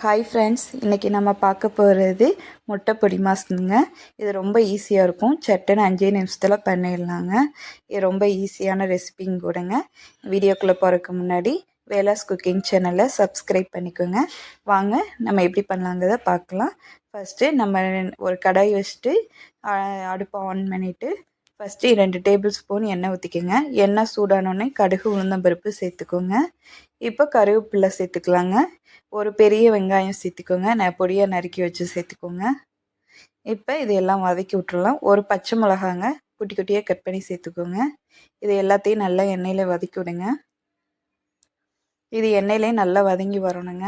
Hi friends இன்றைக்கி நம்ம பார்க்க போகிறது முட்டை பொடி மாசுங்க இது ரொம்ப ஈஸியாக இருக்கும். சட்டுன்னு அஞ்சே நிமிஷத்தில் பண்ணிடலாங்க. இது ரொம்ப ஈஸியான ரெசிபிங்க கூடங்க. வீடியோக்குள்ளே போகிறதுக்கு முன்னாடி வேலாஸ் குக்கிங் சேனலை சப்ஸ்கிரைப் பண்ணிக்கோங்க. வாங்க நம்ம எப்படி பண்ணலாங்கிறத பார்க்கலாம். ஃபஸ்ட்டு நம்ம ஒரு கடாய் வச்சுட்டு அடுப்பை ஆன் பண்ணிவிட்டு ஃபஸ்ட்டு ரெண்டு டேபிள் ஸ்பூன் எண்ணெய் ஊற்றிக்கோங்க எண்ணெய் சூடானோடனே கடுகு உளுந்தம்பருப்பு சேர்த்துக்கோங்க. இப்போ கருவேப்பிலை சேர்த்துக்கலாங்க. ஒரு பெரிய வெங்காயம் சேர்த்துக்கோங்க. நான் பொடியாக நறுக்கி வச்சு சேர்த்துக்கோங்க. இப்போ இதையெல்லாம் வதக்கி விட்டுறலாம். ஒரு பச்சை மிளகாங்க குட்டி குட்டியாக கட் பண்ணி சேர்த்துக்கோங்க. இது எல்லாத்தையும் நல்லா எண்ணெயில் வதக்கி விடுங்க. இது எண்ணெயிலே நல்லா வதங்கி வரணுங்க.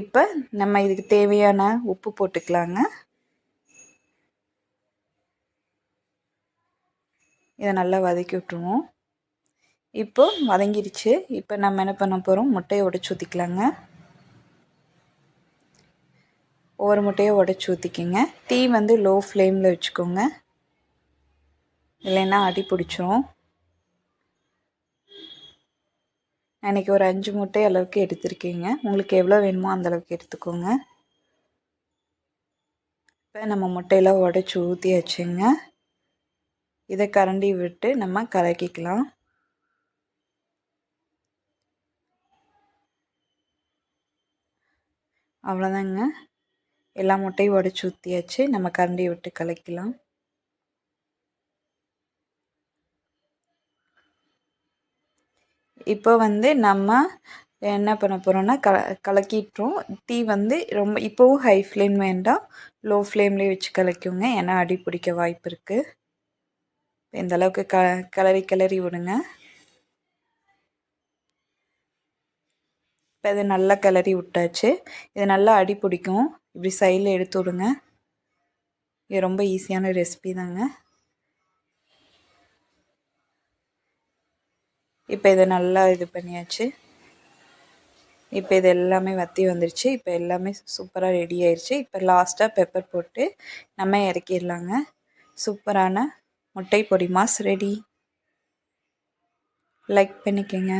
இப்போ நம்ம இதுக்கு தேவையான உப்பு போட்டுக்கலாங்க. இதை நல்லா வதக்கி விட்ருவோம் இப்போ வதங்கிடுச்சு இப்போ நம்ம என்ன பண்ண போகிறோம் முட்டையை உடச்சி ஊற்றிக்கலாங்க ஒவ்வொரு முட்டையை உடச்சி ஊற்றிக்கிங்க தீ வந்து லோ ஃப்ளேமில் வச்சுக்கோங்க. இல்லைன்னா அடி பிடிச்சிரும். அன்றைக்கி ஒரு அஞ்சு முட்டை அளவுக்கு எடுத்திருக்கீங்க. உங்களுக்கு எவ்வளோ வேணுமோ அந்தளவுக்கு எடுத்துக்கோங்க. இப்போ நம்ம முட்டையெல்லாம் உடச்சி ஊற்றியாச்சுங்க இதை கரண்டி விட்டு நம்ம கலக்கிக்கலாம். அவ்வளோதாங்க. எல்லா முட்டையும் உடச்சி ஊற்றியாச்சு நம்ம கரண்டி விட்டு கலக்கலாம். இப்போ வந்து நம்ம என்ன பண்ண போகிறோன்னா க கலக்கிட்டுரும் டீ வந்து ரொம்ப இப்போவும் ஹை ஃப்ளேம் வேண்டாம். லோ ஃப்ளேம்லேயே வச்சு கலக்குங்க ஏன்னா அடி பிடிக்க வாய்ப்பு இருக்குது இந்த அளவுக்கு க கிளறி கிளறி விடுங்க. இப்போ இது நல்லா கிளறி விட்டாச்சு. இது நல்லா அடி பிடிக்கும். இப்படி சைடில் எடுத்து விடுங்க. இது ரொம்ப ஈஸியான ரெசிபி தாங்க. இப்போ இதை நல்லா இது பண்ணியாச்சு. இப்போ இது எல்லாமே வற்றி வந்துருச்சு. இப்போ எல்லாமே சூப்பராக ரெடி ஆயிடுச்சு இப்போ லாஸ்ட்டாக பெப்பர் போட்டு நம்ம இறக்கிடலாங்க. சூப்பரான முட்டை பொடி மாஸ் ரெடி. லைக் பண்ணிக்கோங்க.